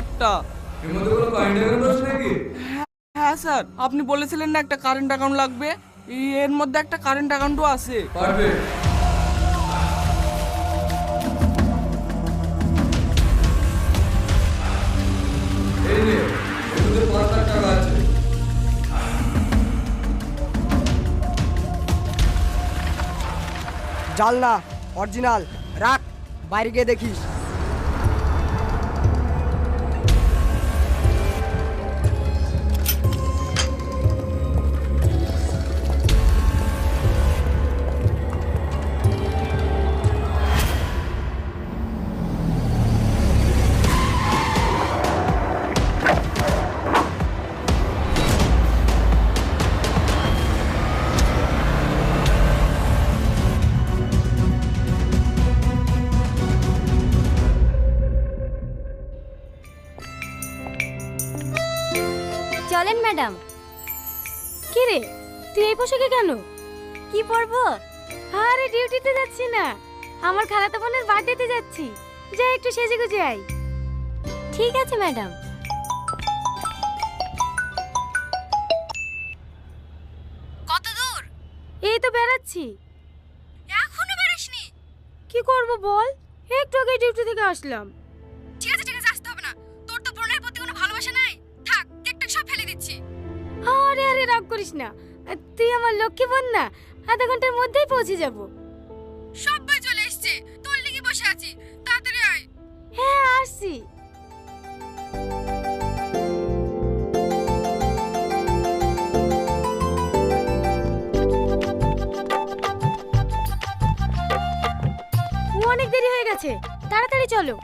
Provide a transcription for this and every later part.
কার্ডটা এর মধ্যে কোনো কারেন্ট অ্যাকাউন্ট আছে নাকি? হ্যাঁ স্যার আপনি বলেছিলেন না একটা কারেন্ট অ্যাকাউন্ট লাগবে? এর মধ্যে একটা কারেন্ট অ্যাকাউন্টও আছে। পারফেক্ট এই নে এর মধ্যে পাঁচ লাখ টাকা আছে। জাল না অরিজিনাল রাখ বাইরে গিয়ে দেখিস। কেন? কি পরবো? আরে ডিউটিতে যাচ্ছি না। আমার খালাতো বোনের বার্থডেতে যাচ্ছি। যাই একটু সেজে গুজে আই ঠিক আছে ম্যাডাম। কত দূর? এই তো বেড়াচ্ছি। এখনও বেরাসনি? কি করব বল? একটু আগে ডিউটি থেকে আসলাম। ঠিক আছে ঠিক আছে আসতে হবে না। তোর তো বোনের প্রতি কোনো ভালোবাসা নাই। থাক কেকটা সব ফেলে দিচ্ছি। আরে আরে রাগ করিস না। তুই আমার লক্ষ্মী বোন না আধা ঘণ্টার মধ্যেই পৌঁছে যাব। সবাই চলে এসেছে তোর লিগে বসে আছি তাড়াতাড়ি আয়। হ্যাঁ আসছি। অনেক দেরি হয়ে গেছে তাড়াতাড়ি চলো।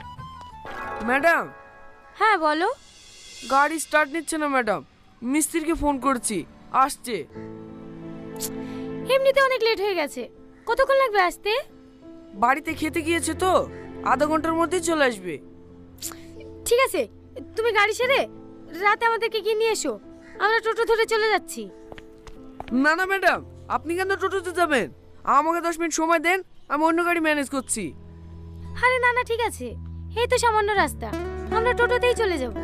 ম্যাডাম। হ্যাঁ বলো। গাড়ি স্টার্ট নিচ্ছে না ম্যাডাম মিস্ত্রিকে ফোন করছি। আসছে। এমনিতে অনেক লেট হয়ে গেছে। কতক্ষণ লাগবে আসতে? বাড়িতে খেতে গিয়েছে তো আধা ঘণ্টার মধ্যেই চলে আসবে। ঠিক আছে তুমি গাড়ি সেরে রাতে আমাদেরকে গিয়ে নিয়ে এসো। আমরা টোটো ধরে চলে যাচ্ছি। না না ম্যাডাম আপনি কেন টোটোতে যাবেন? আমাকে দশ মিনিট সময় দেন আমি অন্য গাড়ি ম্যানেজ করছি। আরে না না ঠিক আছে। এই তো সামান্য রাস্তা। আমরা টোটোতেই চলে যাব।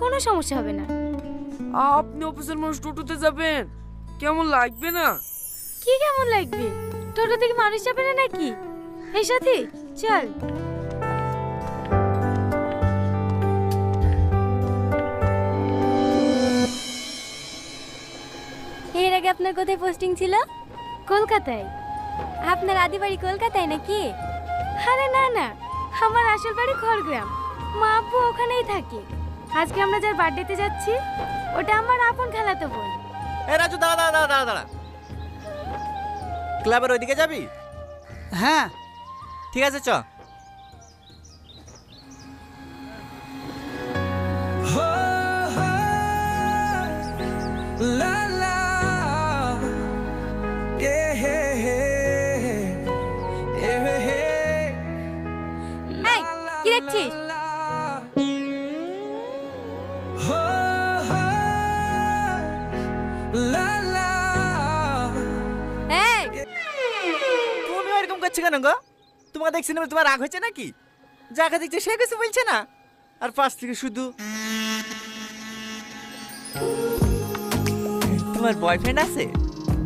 কোনো সমস্যা হবে না। আপনি অফিসের মানুষ টোটোতে যাবেন। কেমন লাগবে না? কি কেমন লাগবে? টোটো থেকে মানুষ যাবে না নাকি? এই সাথী, চল। এর আগে আপনার কোথায় পোস্টিং ছিল? কলকাতায়। আপনার আদি বাড়ি কলকাতায় নাকি? আরে না না। আমার আসল বাড়ি খড়গ্রাম। মা আব্বু ওখানেই থাকে। আজকে আমরা যার বার্থডেতে যাচ্ছি ওটা আমার আপন খেলাতে বল। এ রাজু দাঁড়া দাঁড়া দাঁড়া দাঁড়া দাঁড়া। ক্লাবের ওইদিকে যাবি? হ্যাঁ। ঠিক আছে চ। এরকম করছ কেন গো? তোমাকে দেখছি না তোমার রাগ হয়েছে নাকি? যাকে দেখছে সে কিছু বলছে না। আর পাশ থেকে শুধু তোমার বয়ফ্রেন্ড আছে?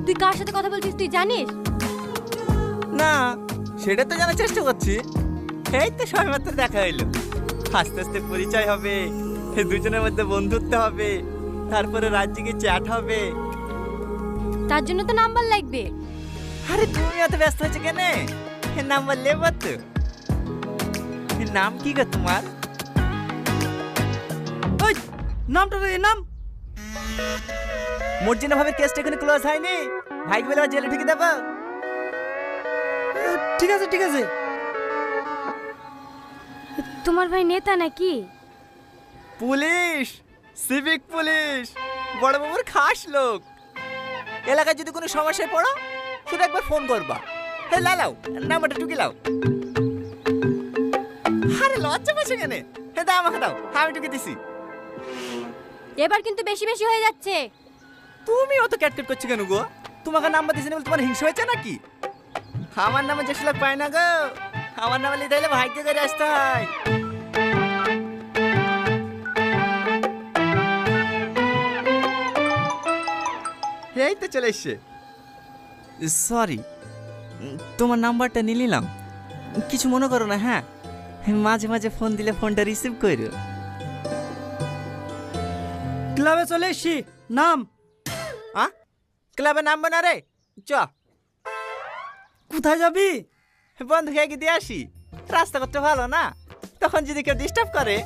তুই কার সাথে কথা বলছিস তুই জানিস? না সেটা তো জানার চেষ্টা করছি। এই তো সবাই মাত্র দেখা হইল। আস্তে আস্তে পরিচয় হবে দুজনের মধ্যে বন্ধুত্ব হবে তারপরে রাজ্যকে চ্যাট হবে। তার জন্য তো নাম্বার লাগবে। আরে তুমি এত ব্যস্ত হচ্ছে কেন? নাম্বার লেবো তো নাম কি গো তোমার? ওই নামটা রে নাম। মর্জিনা ভাবে কেসটা এখানে ক্লোজ হয়নি। ভাই বলে জেলে ঢুকে দেবো। ঠিক আছে ঠিক আছে। তোমার ভাই নেতা নাকি? Police civic police. বড় বাবুর খাস লোক। এলাকায় যদি কোনো সমস্যায় পড়ো শুধু একবার ফোন করবা। হে লালাও নাম্বারটা টুকি লাও আরে লজ্জা পাচ্ছে কেন? হে দাও আমাকে দাও আমি টুকে দিছি এবার কিন্তু বেশি বেশি হয়ে যাচ্ছে। তুমি অত ক্যাটকেট করছ কেন গো? তোমাকে নাম্বার দিছে বলে তোমার হিংসা হয়েছে নাকি? আমার নামে যে সুলাক পায় না গো আমার নামে লিখে দিলে ভাইকে করে আসতে হয়। এই তো চলে এসছে। সরি তোমার নাম্বারটা নিয়ে নিলাম কিছু মনে করো না হ্যাঁ? মাঝে মাঝে ফোন দিলে ফোনটা রিসিভ করো ক্লাবে চলে এসছি নাম। আ? ক্লাবে নামবে না রে চ। কোথায় যাবি? বন্ধু খেয়ে দিয়ে আসি? রাস্তা করতে ভালো না? তখন যদি কেউ ডিস্টার্ব করে।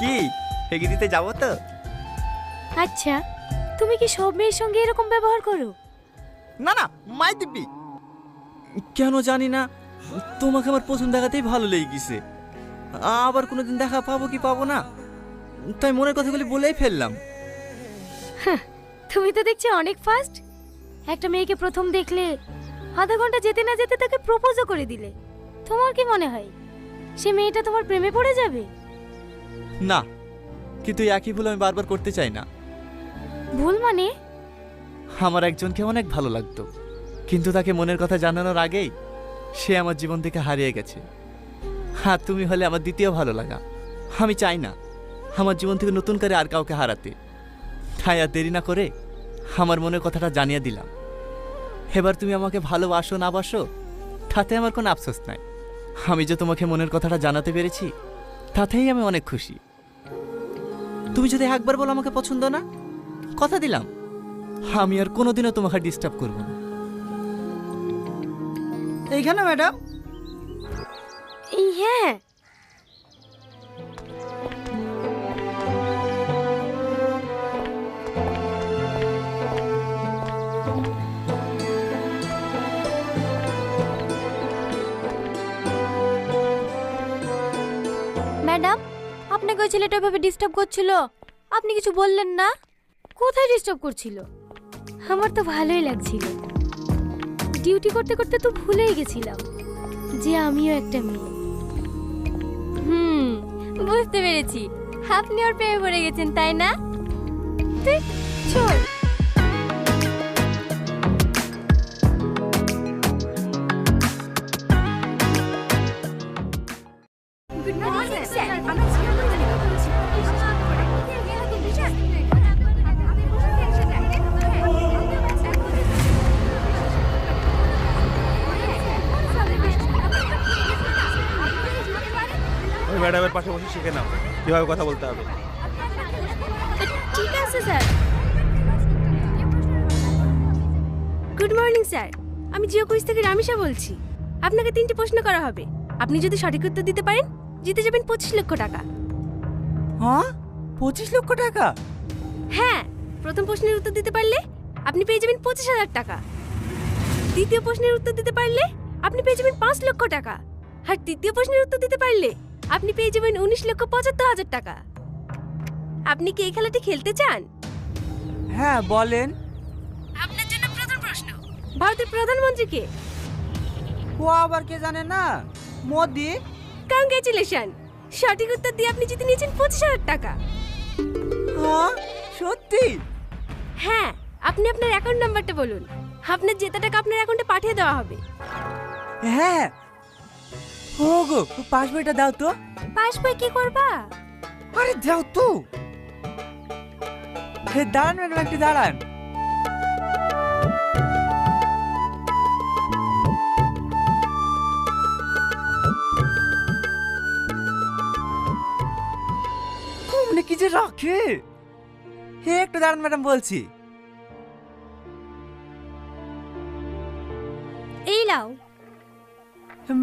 কি হেগে দিতে যাব তো? আচ্ছা। তুমি কি সব মেয়ের সঙ্গে এরকম ব্যবহার করো? না না মাই দিবি কেন জানি না তোমাকে আমার প্রথম দেখাতেই ভালো লেগে গেছে আবার কোনোদিন দেখা পাবো কি পাবো না? তাই মনের কথাগুলি বলেই ফেললাম। তুমি তো দেখছি অনেক ফাস্ট একটা মেয়েকে প্রথম দেখলে আধা ঘণ্টা যেতে না যেতে তাকে প্রপোজও করে দিলে। তোমার কি মনে হয় সে মেয়েটা তোমার প্রেমে পড়ে যাবে? না কিন্তু একই ভুল আমি বারবার করতে চাই না। ভুল মানে? আমার একজনকে অনেক ভালো লাগতো, কিন্তু তাকে মনের কথা জানানোর আগেই সে আমার জীবন থেকে হারিয়ে গেছে। হ্যাঁ তুমি হলে আমার দ্বিতীয় ভালো লাগা। আমি চাই না আমার জীবন থেকে নতুন করে আর কাউকে হারাতে। তাই আর দেরি না করে আমার মনের কথাটা জানিয়ে দিলাম। এবার তুমি আমাকে ভালোবাসো, না বাসো, তাতে আমার কোনো আফসোস নাই। আমি যে তোমাকে মনের কথাটা জানাতে পেরেছি, তাতেই আমি অনেক খুশি। তুমি যদি একবার বলো আমাকে পছন্দ না? কথা দিলাম। আমি আর কোনোদিনও তোমাকে ডিস্টার্ব করব না। এইখানে ম্যাডাম। এই হ্যাঁ। ম্যাডাম আপনাকে ওই ছেলেটা ভাবে ডিস্টার্ব করছিল। আপনি কিছু বললেন না? কোথায় ডিস্টার্ব করছিল? আমার তো ভালোই লাগছিল। ডিউটি করতে করতে তো ভুলেই গেছিলাম যে আমিও একটা মেয়ে। হুম, বুঝতে পেরেছি। আপনি ওর প্রেমে পড়ে গেছেন, তাই না? চল। শিখে নাও। কীভাবে কথা বলতে হবে? ঠিক আছে স্যার। Good morning sir. আমি জিও কুইজ থেকে রামিশা বলছি। আপনাকে তিনটি প্রশ্ন করা হবে। আপনি যদি সঠিক উত্তর দিতে পারেন জিতে যাবেন পঁচিশ লক্ষ টাকা। হ্যাঁ? পঁচিশ লক্ষ টাকা? হ্যাঁ প্রথম প্রশ্নের উত্তর দিতে পারলে আপনি পেয়ে যাবেন পঁচিশ হাজার টাকা। দ্বিতীয় প্রশ্নের উত্তর দিতে পারলে আপনি পেয়ে যাবেন পাঁচ লক্ষ টাকা। আর তৃতীয় প্রশ্নের উত্তর দিতে পারলে আপনি পেয়ে যাবেন উনিশ লক্ষ পঁচাত্তর হাজার টাকা। আপনি কি এই খেলাটি খেলতে চান? হ্যাঁ বলেন। আপনার জন্য প্রথম প্রশ্ন। ভারতের প্রধানমন্ত্রী কে? ও আবার কে জানে না? মোদি। কংগ্রেচুলেশন সঠিক উত্তর দিয়ে আপনি জিতে নিয়েছেন পঁচিশ হাজার টাকা। হ্যাঁ সত্যি? হ্যাঁ আপনি আপনার অ্যাকাউন্ট নাম্বারটা বলুন। আপনার জেতা টাকা আপনার অ্যাকাউন্টে পাঠিয়ে দেওয়া হবে। হ্যাঁ ও গো পাস বইটা দাও তো। পাস বই কি করবা? আরে দাও তো। হে দাঁড়ান ম্যাডাম একটু দাঁড়ান। কমনে কি যে রাখে হে। একটু দাঁড়ান ম্যাডাম বলছি। এই লাও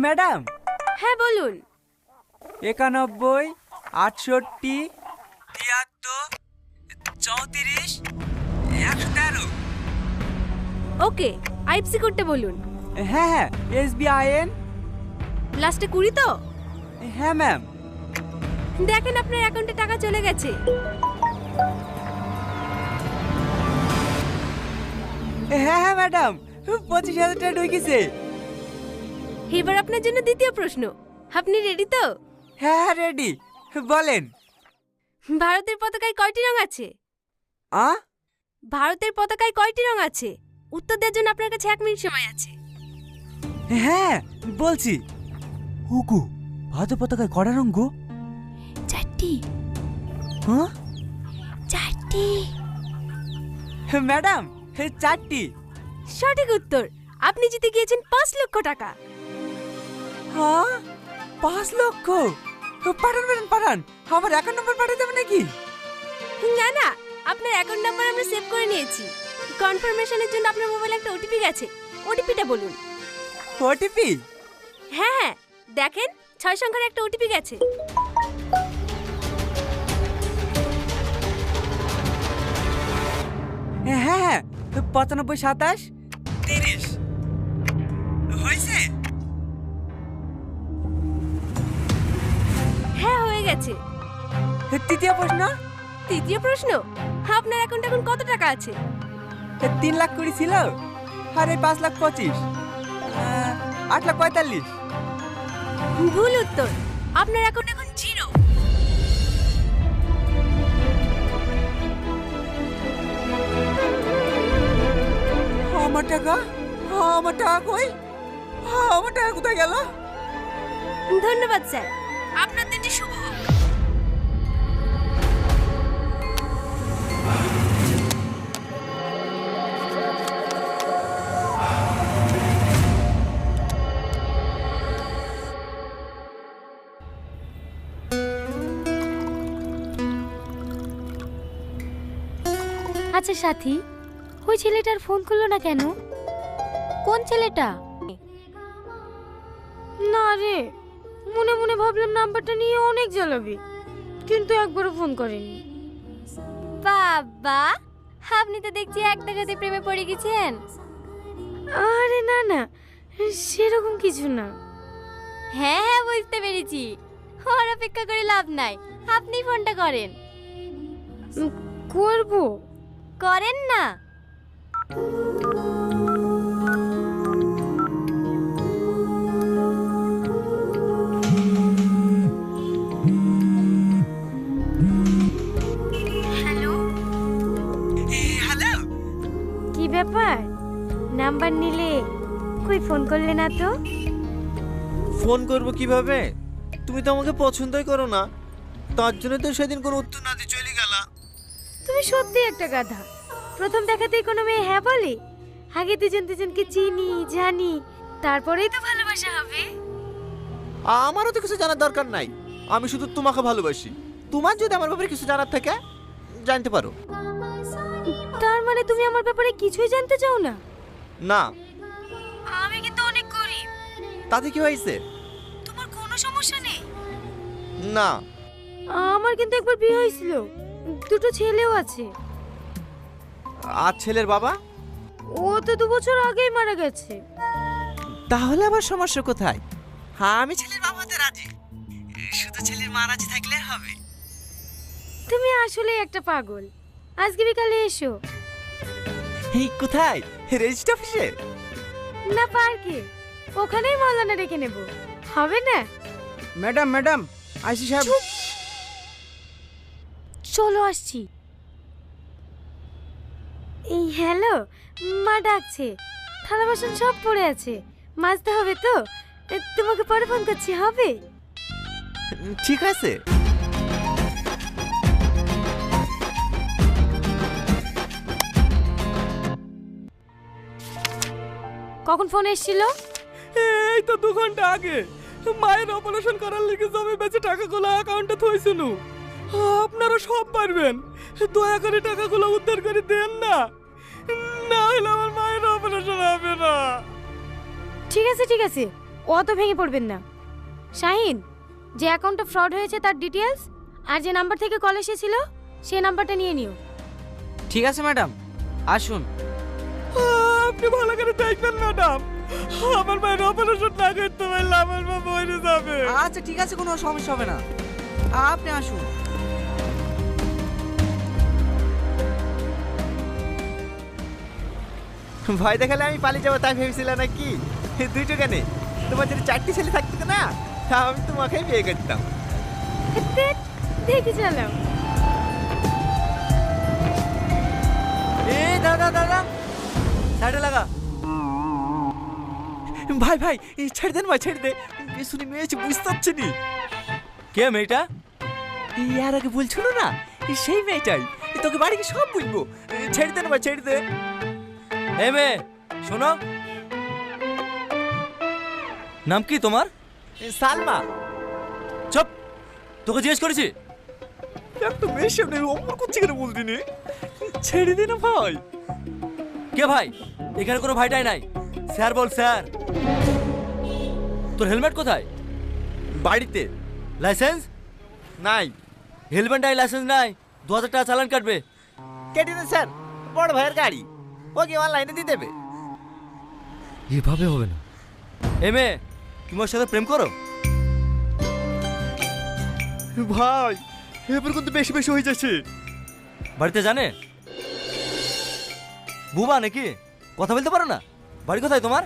ম্যাডাম হ্যাঁ বলুন। একানব্বই আটষট্টি তিয়াত্তর চৌত্রিশ একশো তেরো। ওকে আইএফসি কোডটা বলুন। হ্যাঁ হ্যাঁ এস বি আই এন লাস্টে কুড়ি তো? হ্যাঁ ম্যাম। দেখেন আপনার অ্যাকাউন্টে টাকা চলে গেছে। হ্যাঁ হ্যাঁ ম্যাডাম পঁচিশ হাজার টাকা ঢুকেছে। এবার আপনার জন্য দ্বিতীয় প্রশ্ন। আপনি রেডি তো? হ্যাঁ হ্যাঁ রেডি বলেন। ভারতের পতাকায় কয়টি রং আছে? আ? ভারতের পতাকায় কয়টি রং আছে? উত্তর দেওয়ার জন্য আপনার কাছে এক মিনিট সময় আছে। হ্যাঁ বলছি। হুকু ভারত পতাকায় কড়া রঙ্গ চারটি। হ্যাঁ? চারটি। ম্যাডাম চারটি। সঠিক উত্তর আপনি জিতে গিয়েছেন পাঁচ লক্ষ টাকা। হ্যাঁ? পাঁচ লক্ষ? পাঠান ম্যাডাম পাঠান। আমার অ্যাকাউন্ট নম্বর পাঠিয়ে দেবে নাকি? না না। আপনার অ্যাকাউন্ট নাম্বার আমরা সেভ করে নিয়েছি। কনফার্মেশনের জন্য আপনার মোবাইলে একটা ওটিপি গেছে। ওটিপিটা বলুন। ওটিপি হ্যাঁ হ্যাঁ। দেখেন ছয় সংখ্যার একটা ওটিপি গেছে। হ্যাঁ হ্যাঁ। পঁচানব্বই সাতাশ। গেছে। তৃতীয় প্রশ্ন? তৃতীয় প্রশ্ন? আপনার অ্যাকাউন্টে এখন কত টাকা আছে? তিন লাখ কুড়ি ছিল। আর এই পাঁচ লাখ পঁচিশ। আট লাখ পঁয়তাল্লিশ। ভুল উত্তর। আপনার অ্যাকাউন্ট এখন জিরো আমার টাকা? আমার টাকা কই? আমার টাকা কোথায় গেল? ধন্যবাদ স্যার। আপনার দিনটি শুভ হোক। আচ্ছা সাথী ওই ছেলেটার ফোন করল না কেন? কোন ছেলেটা? না রে। মনে মনে ভাবলাম নাম্বারটা নিয়ে অনেক জ্বালাবি কিন্তু একবারও ফোন করেনি। বাবা আপনি তো দেখছি একটা টাকাতে প্রেমে পড়ে গেছেন। আরে না না সেরকম কিছু না। হ্যাঁ হ্যাঁ বুঝতে পেরেছি। ওর অপেক্ষা করে লাভ নাই আপনি ফোনটা করেন। করব। করেন না। নাম্বার নিলে কই ফোন করলে না তো? ফোন করব কীভাবে? তুমি তো আমাকে পছন্দই করো না। তার জন্য তো সেদিন কোনো উত্তর না দিয়ে চলে গেলা। তুমি সত্যি একটা গাধা। প্রথম দেখাতেই কোনো মেয়ে হ্যাঁ বলে? আগে দুজন দুজনকে চিনি জানি তারপরেই তো ভালোবাসা হবে। আমারও তো কিছু জানার দরকার নাই। আমি শুধু তোমাকে ভালোবাসি। তোমার যদি আমার ব্যাপারে কিছু জানার থাকে জানতে পারো। তার মানে তুমি আমার ব্যাপারে কিছুই জানতে চাও না? না। আমি কিন্তু অনেক গরিব। তাতে কি হয়েছে? তোমার কোনো সমস্যা নেই? না। আমার কিন্তু একবার বিয়ে হয়েছিল। দুটো ছেলেও আছে। আর ছেলের বাবা? ও তো দু বছর আগেই মারা গেছে। তাহলে আবার সমস্যা কোথায়? হ্যাঁ আমি ছেলের বাবাতে রাজি। শুধু ছেলের মা রাজি থাকলে হবে। তুমি আসলে একটা পাগল। আজকে বিকালে এসো। এই কোথায়? রেজিস্ট্রি অফিসে? না পার্কে। ওখানেই মৌলানা রেখে নেব। হবে না? ম্যাডাম ম্যাডাম আইসি সাহেব। চলো আসছি। এই হ্যালো মা ডাকছে। থালা বাসন সব পড়ে আছে। মাজতে হবে তো? তোমাকে পরে ফোন করছি হবে? ঠিক আছে। কখন ফোন এসেছিল? এই তো দু ঘণ্টা আগে। মায়ের অপারেশন করার লিগে জমি বেঁচে টাকাগুলো অ্যাকাউন্টে থইছিল। আপনারা সব পারবেন। দয়া করে টাকাগুলো উদ্ধার করে দেন না। না হলে আমার মায়ের অপারেশন হবে না। ঠিক আছে ঠিক আছে। অত ভেঙে পড়বেন না। শাহিন যে অ্যাকাউন্টটা ফ্রড হয়েছে তার ডিটেলস আর যে নাম্বার থেকে কল এসেছিল সেই নাম্বারটা নিয়ে নিও। ঠিক আছে ম্যাডাম আসুন। আপনি ভালো করে দেখবেন ম্যাডাম। আমার মায়ের অপারেশন না করতে পারলে আমার মা মরে যাবে। আচ্ছা ঠিক আছে কোনো সমস্যা হবে না। আপনি আসুন। ভয় দেখালে আমি পালিয়ে যাব তাই ভেবেছিলাম না নাকি? দুইটো কেনে তোমার যদি চারটি ছেলে থাকতো না তা আমি তোমাকেই বিয়ে করতাম। দেখি চালাও এ দাদা দাদা সাইডে লাগা। ভাই ভাই ছেড়ে দেন ভাই ছেড়ে দে। শুনি মেয়েছে বুঝতে পারছি নি। কে মেয়েটা? এই আর আগে বলছিল না সেই মেয়েটাই। তোকে বাড়ি গিয়ে সব বুঝব ছেড়ে দে না ভাই ছেড়ে দে। এই মেয়ে শোনো। নাম কি তোমার? সালমা। চুপ তোকে জিজ্ঞেস করেছি। একটা মেয়ের সামনে অমর করছে কেন বলতি নে? ছেড়ে দে না ভাই। কে ভাই? এখানে কোনো ভাইটাই নাই। স্যার বল স্যার। তোর হেলমেট কোথায়? বাড়িতে। লাইসেন্স? নাই। হেলমেট নাই লাইসেন্স নাই। দু হাজার টাকা চালান কাটবে। কেটে দেন স্যার? বড় ভাইয়ের গাড়ি। ওকে অনলাইনে দিয়ে দেবে। এভাবে হবে না। এ মেয়ে তুমি ওর সাথে প্রেম করো? ভাই এবার কিন্তু বেশি বেশি হয়ে যাচ্ছে। বাড়িতে জানে? বুবা নাকি? কথা বলতে পারো না? বাড়ি কোথায় তোমার?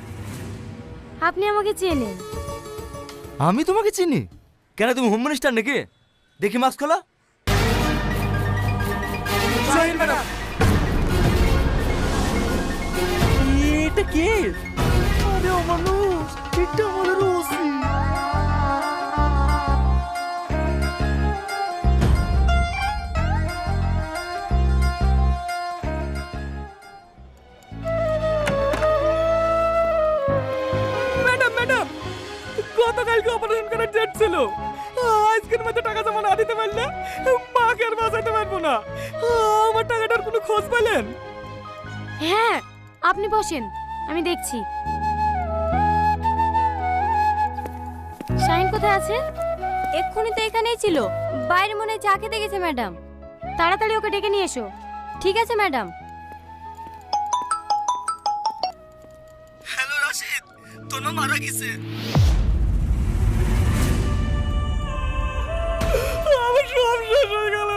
আপনি আমাকে চেনেন। আমি তোমাকে চিনি? কেন তুমি হোম মিনিস্টার নাকি? দেখি মাস্ক খোলা। এটা কে? আরে অমানুষ এটা আপনি বসেন আমি দেখছি। শাইন কোথায় আছে? এক্ষুনি তো এখানেই ছিল। বাইরে মনে চা খেতে গেছে ম্যাডাম। তাড়াতাড়ি ওকে ডেকে নিয়ে এসো। ঠিক আছে ম্যাডাম। হ্যালো রাশিদ। মারা গেছে। আমার সব শেষ হয়ে গেল।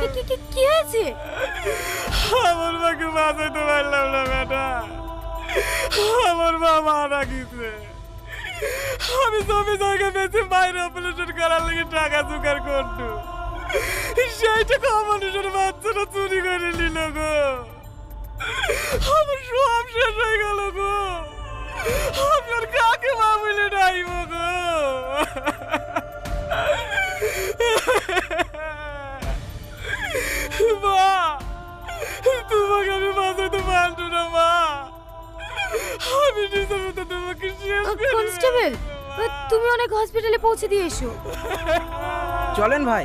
কি- হয়েছে? আমার মাকে বাঁচাইতে পারলাম না, বেটা। আমার মা মারা গেছে। আমি জমি জায়গা বেঁচে বাইরে অপারেশন করার লেগে টাকা জোগাড় করতো। সেই টাকা মানুষের বাচ্চারা চুরি করে নিল গো। আমার সব শেষ হয়ে গেল গো। আমি আর কাকে মা বলে ডাইব গো? তোমাকে আমি বাঁচাতে না মা। আমি নিজের মতো তোমাকে শেষ করে কনস্টেবল তুমি অনেক হসপিটালে পৌঁছে দিয়ে এসো। চলেন ভাই।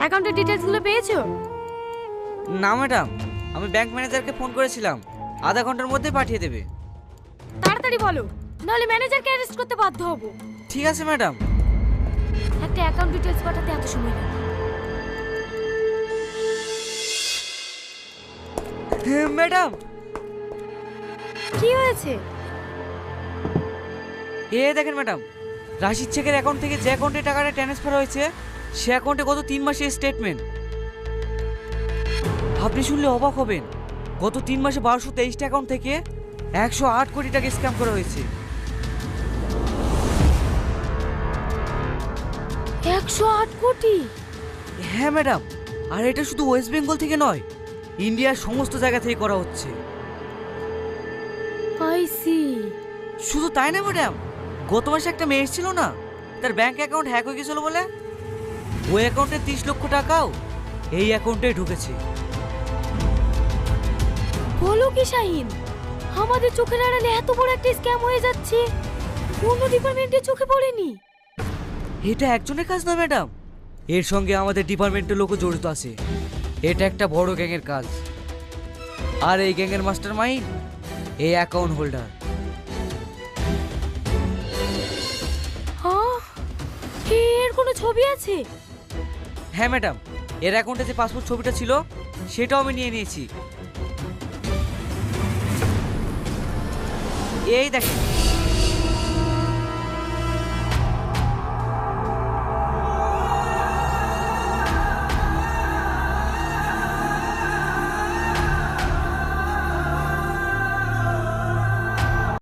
অ্যাকাউন্টের ডিটেলসগুলো পেয়েছ? না ম্যাডাম আমি ব্যাংক ম্যানেজারকে ফোন করেছিলাম। আধা ঘণ্টার মধ্যে পাঠিয়ে দেবে। তাড়াতাড়ি বলো নাহলে ম্যানেজারকে অ্যারেস্ট করতে বাধ্য হব। ঠিক আছে ম্যাডাম। একটা অ্যাকাউন্ট ডিটেলস পাঠাতে এত সময় লাগে। ম্যাডাম। কি হয়েছে? এ দেখেন ম্যাডাম রাশিদ শেখের অ্যাকাউন্ট থেকে যে অ্যাকাউন্টে টাকাটা ট্রান্সফার হয়েছে সে অ্যাকাউন্টে গত তিন মাসের স্টেটমেন্ট আপনি শুনলে অবাক হবেন। গত তিন মাসে বারোশো তেইশটা অ্যাকাউন্ট থেকে একশো আট কোটি টাকা স্ক্যাম করা হয়েছে। একশো আট কোটি? হ্যাঁ ম্যাডাম আর এটা শুধু ওয়েস্ট বেঙ্গল থেকে নয় ইন্ডিয়ার সমস্ত জায়গা থেকে করা হচ্ছে। শুধু তাই না ম্যাডাম গত মাসে একটা মেয়ে ছিল না তার ব্যাংক অ্যাকাউন্ট হ্যাক হয়ে গেছিল বলে? ওই অ্যাকাউন্টে তিরিশ লক্ষ টাকাও এই অ্যাকাউন্টে ঢুকেছে। বলো কি শাহিন? আমাদের চোখের আড়ালে এত বড় একটা স্ক্যাম হয়ে যাচ্ছে। অন্য ডিপার্টমেন্টের চোখে পড়েনি। এটা একজনের কাজ না ম্যাডাম এর সঙ্গে আমাদের ডিপার্টমেন্টের লোকও জড়িত আছে। এটা একটা বড় গ্যাংয়ের কাজ। আর এই গ্যাংয়ের মাস্টার মাইন্ড এই অ্যাকাউন্ট হোল্ডার এর কোনো ছবি আছে? হ্যাঁ ম্যাডাম এর অ্যাকাউন্টে যে পাসপোর্ট ছবিটা ছিল সেটাও আমি নিয়ে নিয়েছি। এই দেখেন।